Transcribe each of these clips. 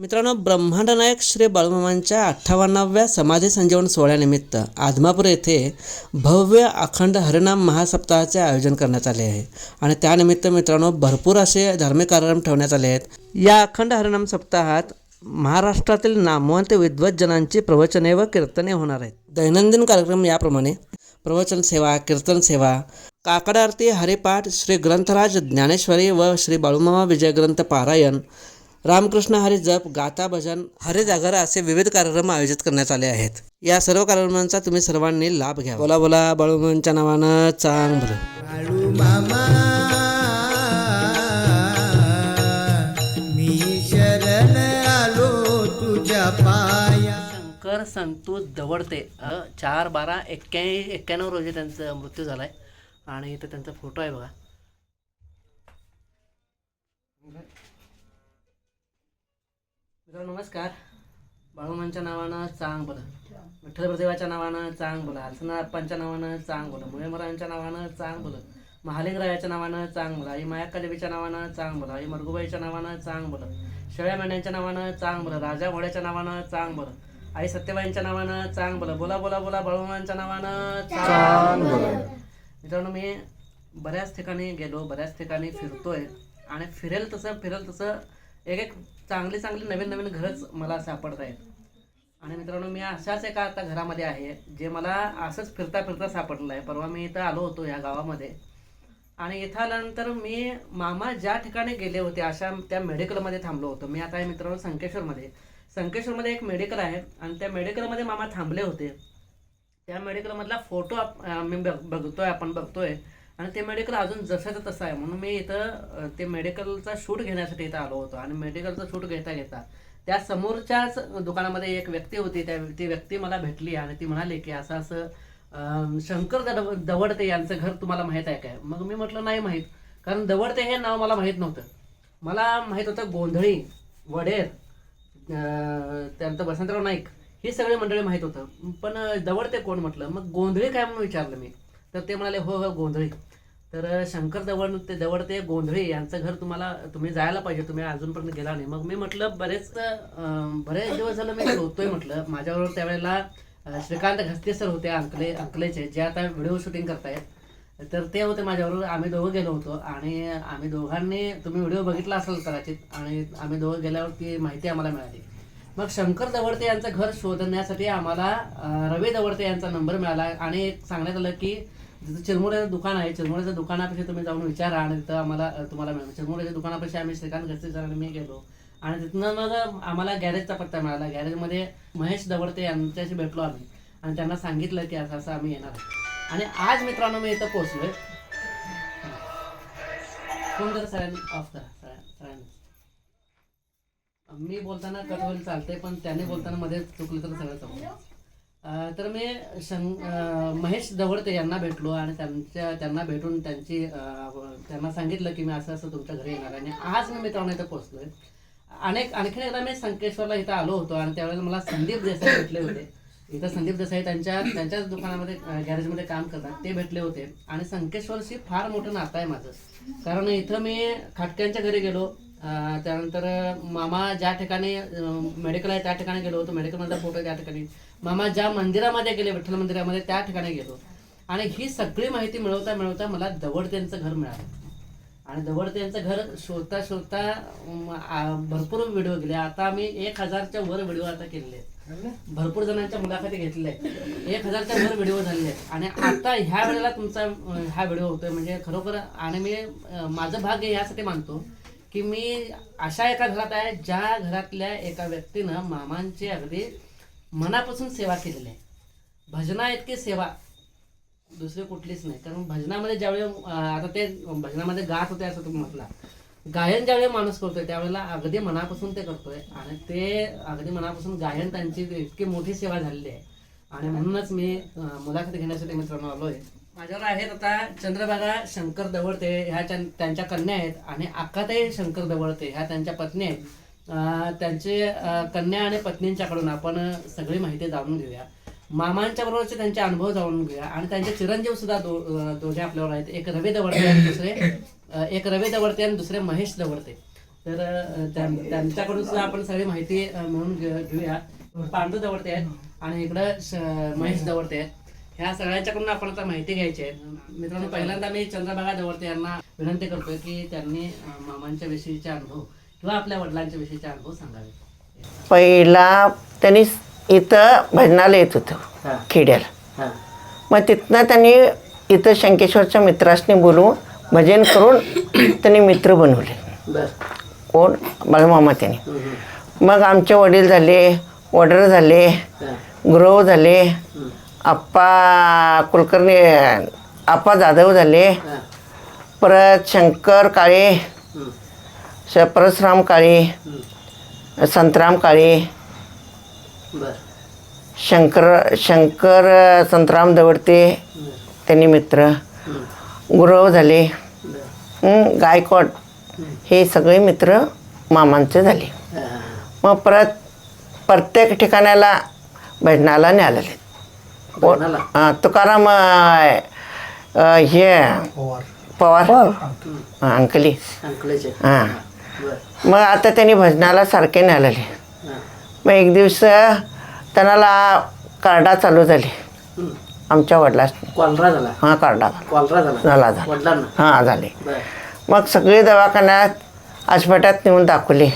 मित्रांनो ब्रह्मांड नायक श्री बाळूमामांच्या अठ्ठावन्नाव्या समाधी संजीवन सोहळ्यानिमित्त आदमापूर येथे भव्य अखंड हरिनाम महासप्ताहाचे आयोजन करण्यात आले आहे. आणि त्यानिमित्त मित्रांनो भरपूर असे धार्मिक कार्यक्रम ठेवण्यात आले आहेत. या अखंड हरिनाम सप्ताहात महाराष्ट्रातील नामवंत विद्वज्जनांची प्रवचने व कीर्तने होणार आहेत. दैनंदिन कार्यक्रम याप्रमाणे प्रवचन सेवा कीर्तन सेवा काकड आरती हरिपाठ श्री ग्रंथराज ज्ञानेश्वरी व श्री बाळूमामा विजय ग्रंथ पारायण रामकृष्ण हरी जप गाथा भजन हरे जागर असे विविध कार्यक्रम आयोजित करण्यात आले आहेत. या सर्व कार्यक्रमांचा तुम्ही सर्वांनी लाभ घ्या बोला बोला बाळूमांच्या नावानं चांग भलं पाया शंकर संतोष दवडते. अ, चार बारा एक्क्याऐंशी एक्क्याण्णव रोजी त्यांचा मृत्यू झाला आहे आणि इथं त्यांचा फोटो आहे बघा. मित्रांनो नमस्कार बाळूमांच्या नावानं चांग बोला विठ्ठल प्रदेवाच्या नावानं चांग बोला हलसनाप्पांच्या नावानं चांग बोला मुळेमरांच्या नावानं चांग बोला महालिंगरायाच्या नावानं चांग बोला आई मायाक्का देवीच्या नावानं चांग बोला आई मरगुबाईच्या नावानं चांग बोला शेळ्या मेंढ्यांच्या नावानं चांग बोला राजा घोड्याच्या नावानं चांग बोला आई सत्यबाईंच्या नावानं चांग बोला बोला बोला बोला बाळूमांच्या नावानं चांग बोला मित्रांनो मी बऱ्याच ठिकाणी गेलो बऱ्याच ठिकाणी फिरतोय आणि फिरेल तसं फिरेल तसं एक एक चांगली चांगली नवीन नवीन घरच मला सापडत आहेत. आणि मित्रांनो मी अशाच एका आता घरामध्ये आहे जे मला असंच फिरता फिरता सापडलं आहे. परवा मी इथं आलो होतो या गावामध्ये. आणि इथं आल्यानंतर मी मामा ज्या ठिकाणी गेले होते अशा त्या मेडिकलमध्ये थांबलो होतो. मी आता आहे मित्रांनो संकेश्वरमध्ये. संकेश्वरमध्ये एक मेडिकल आहे आणि त्या मेडिकलमध्ये मामा थांबले होते. त्या मेडिकलमधला फोटो आप मी बघ बघतोय आपण बघतोय. आणि ते मेडिकल अजून जसंच तसं आहे. म्हणून मी इथं ते मेडिकलचा शूट घेण्यासाठी इथं आलो होतो. आणि मेडिकलचा शूट घेता घेता त्या समोरच्याच दुकानामध्ये एक व्यक्ती होती. त्या ती व्यक्ती मला भेटली आणि ती म्हणाली की असं असं शंकर दव- दवडते यांचं घर तुम्हाला माहीत आहे काय? मग मी म्हटलं नाही माहीत. कारण दवडते हे नाव मला माहीत नव्हतं. मला माहीत होतं गोंधळी वडेर त्यानंतर वसंतराव नाईक ही सगळी मंडळी माहीत होतं. पण दवडते कोण म्हटलं? मग गोंधळी काय म्हणून विचारलं मी? तर ते म्हणाले हो हो गोंधळी. तर शंकर दवड ते दवडते गोंधळे यांचं घर तुम्हाला तुम्ही जायला पाहिजे तुम्ही अजूनपर्यंत गेला नाही. मग मी म्हटलं बरेच बरेच दिवस झालं मी शोधतोय म्हटलं. माझ्याबरोबर त्यावेळेला श्रीकांत घस्ते सर होते अंकले अंकलेचे जे आता व्हिडिओ शूटिंग करतायत. तर ते होते माझ्याबरोबर. आम्ही दोघं गेलो होतो आणि आम्ही दोघांनी तुम्ही व्हिडिओ बघितला असेल कदाचित आणि आम्ही दोघं गेल्यावर ती माहिती आम्हाला मिळाली. मग शंकर दवडते यांचं घर शोधण्यासाठी आम्हाला रवी दवडते यांचा नंबर मिळाला आणि एक सांगण्यात आलं की जिथं चिरमुड्याचं दुकान आहे चिरमुड्याच्या दुकानापेक्षा तुम्ही जाऊन विचारा आणि तिथं आम्हाला तुम्हाला मिळेल. चिरमुऱ्याच्या दुकानापाशी आम्ही श्रीकांत घरचे सर आणि मी गेलो. आणि तिथनं मग आम्हाला गॅरेजचा पत्ता मिळाला. गॅरेजमध्ये महेश दवडते यांच्याशी भेटलो आम्ही. आणि त्यांना सांगितलं की असं असं आम्ही येणार आणि आज मित्रांनो मी इथं पोहोचलोय. फोन करा सगळ्यांनी ऑफ करा सगळ्यांनी मी बोलताना कट होईल चालते पण त्याने बोलताना मध्ये चुकलं तर सगळं चालू तर मी शं महेश दवडते यांना भेटलो आणि त्यांच्या त्यांना भेटून त्यांची त्यांना सांगितलं की मी असं असं तुमच्या घरी येणार आणि आज मी मित्रांना इथं पोहोचलोय. अनेक आणखीन एकदा मी संकेश्वरला इथं आलो होतो आणि त्यावेळेला मला संदीप देसाई भेटले होते. इथं संदीप देसाई त्यांच्या त्यांच्याच दुकानामध्ये गॅरेजमध्ये काम करतात. ते भेटले होते. आणि संकेश्वरशी फार मोठं नातं आहे माझं. कारण इथं मी खाटक्यांच्या घरी गेलो. त्यानंतर मामा ज्या ठिकाणी मेडिकल आहे त्या ठिकाणी गेलो होतो. मेडिकलमधला फोटो त्या ठिकाणी. मामा ज्या मंदिरामध्ये गेले विठ्ठल मंदिरामध्ये त्या ठिकाणी गेलो. आणि ही सगळी माहिती मिळवता मिळवता मला दवडते यांचं घर मिळालं. आणि दवडते यांचं घर शोधता शोधता भरपूर व्हिडिओ गेले. आता आम्ही एक हजारच्या वर व्हिडिओ आता केलेले आहेत. भरपूर जणांच्या मुलाखती घेतल्या आहेत. एक हजारच्या वर व्हिडिओ झालेले आहेत. आणि आता ह्या वेळेला तुमचा हा व्हिडिओ होतोय. म्हणजे खरोखर आणि मी माझं भाग्य यासाठी मानतो की मी अशा एका घरात आहे ज्या घरातल्या एका व्यक्तीनं मामांची अगदी मनापासून सेवा केलेली आहे. भजना इतकी सेवा दुसरी कुठलीच नाही. कारण भजनामध्ये ज्यावेळी आता ते भजनामध्ये गात होते असं तुम्ही म्हटला. गायन ज्यावेळी माणूस करतोय त्यावेळेला अगदी मनापासून ते करतोय. आणि ते अगदी मनापासून गायन त्यांची इतकी मोठी सेवा झालेली आहे. आणि म्हणूनच मी मुलाखत घेण्यासाठी मित्रांनो आलोय. माझ्यावर आहेत आता चंद्रभागा शंकर दवळते ह्या त्यांच्या कन्या आहेत आणि अक्काताई शंकर दवळते ह्या त्यांच्या पत्नी आहेत. त्यांचे कन्या आणि पत्नींच्याकडून आपण सगळी माहिती जाणून घेऊया. मामांच्या बरोबरचे त्यांचे अनुभव जाणून घेऊया. आणि त्यांचे चिरंजीव सुद्धा दो दोघे आपल्यावर आहेत. एक रवी दवडते आणि दुसरे एक रवी दवडते आणि दुसरे महेश दवडते तर त्यां- त्यांच्याकडून सुद्धा आपण सगळी माहिती म्हणून मिळून घेऊया. पांडू जवळते आहेत आणि इकडं श- महेश जवळते आहेत. ह्या सगळ्यांच्याकडून आपण आता माहिती घ्यायची आहे. मित्रांनो पहिल्यांदा मी चंद्रभागा जवळते यांना विनंती करतोय की त्यांनी मामांच्या विषयीचे अनुभव किंवा आपल्या वडिलांच्या विषयीचे अनुभव सांगावे. पहिला त्यांनी इथं भजनाला येत होतं खेड्याला. हां. मग तिथनं त्यांनी इथं शंकेश्वरच्या मित्रासनी बोलवून भजन करून त्यांनी मित्र बनवले. कोण? बाळमामा त्यांनी. मग आमचे वडील झाले वडर झाले गुरव झाले आप्पा कुलकर्णी आप्पा जाधव झाले परत शंकर काळे श परशुराम काळे संतराम काळे शंकर शंकर संतराम दवडते त्यांनी मित्र गुरव झाले गायकवाड हे सगळे मित्र मामांचे झाले मग परत प्रत्येक ठिकाणाला भजनाला भजनाला? हां तुकाराम हे पवार. हां, अंकली. हां. मग आता त्यांनी भजनाला सारखे न्यालेले मग एक दिवस त्यांना कार्डा चालू झाली. आमच्या झाला. हां कार्डा कॉलरा झाला. झाला हां झाले. मग सगळे दवाखान्यात आसपाटात नेऊन दाखवले.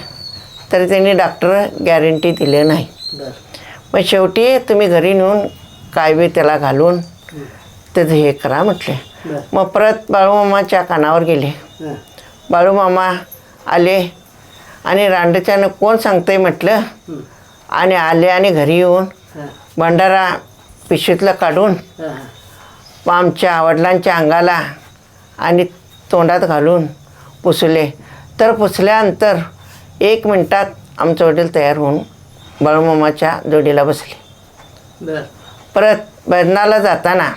तरी त्यांनी डॉक्टर गॅरंटी दिले नाही. मग शेवटी तुम्ही घरी नेऊन काय बी त्याला घालून त्याचं हे करा म्हटले. मग परत बाळूमामाच्या कानावर गेले. बाळूमामा आले आणि रांडच्यानं कोण सांगतंय म्हटलं? आणि आले आणि घरी येऊन भंडारा पिशवीतलं काढून आमच्या वडिलांच्या अंगाला आणि तोंडात घालून पुसले. तर पुसल्यानंतर एक मिनटात आमचे वडील तयार होऊन बाळूमामाच्या जोडीला बसले. परत भजनाला जाताना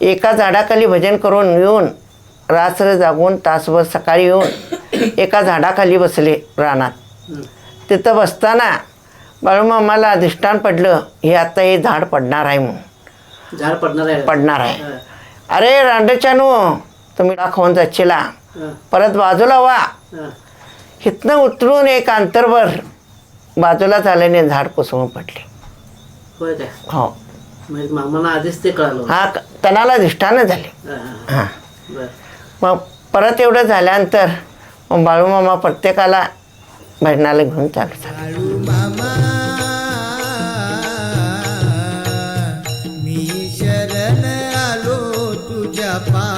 एका झाडाखाली भजन करून येऊन रात्र जागून तासभर सकाळी येऊन एका झाडाखाली बसले रानात. तिथं बसताना बाळूमामाला अधिष्ठान पडलं हे आता हे झाड पडणार आहे म्हणून. झाड पडणार आहे. पडणार आहे. अरे रांडच्यानू तुम्ही दाखवून जाच्छिला हां. परत बाजूला वा. इथनं उतरून एक अंतरभर बाजूला झाल्याने झाड कोसळून पडले. होय काय? हो. म्हणजे मामाला आधीच ते कळालं हा तणाला धिष्ठानं झाले. हां, बर. मग परत एवढं झाल्यानंतर मग बाळूमामा प्रत्येकाला भजनाला घेऊन चालू झाले. मामा मी शरण आलो तुझ्या पाया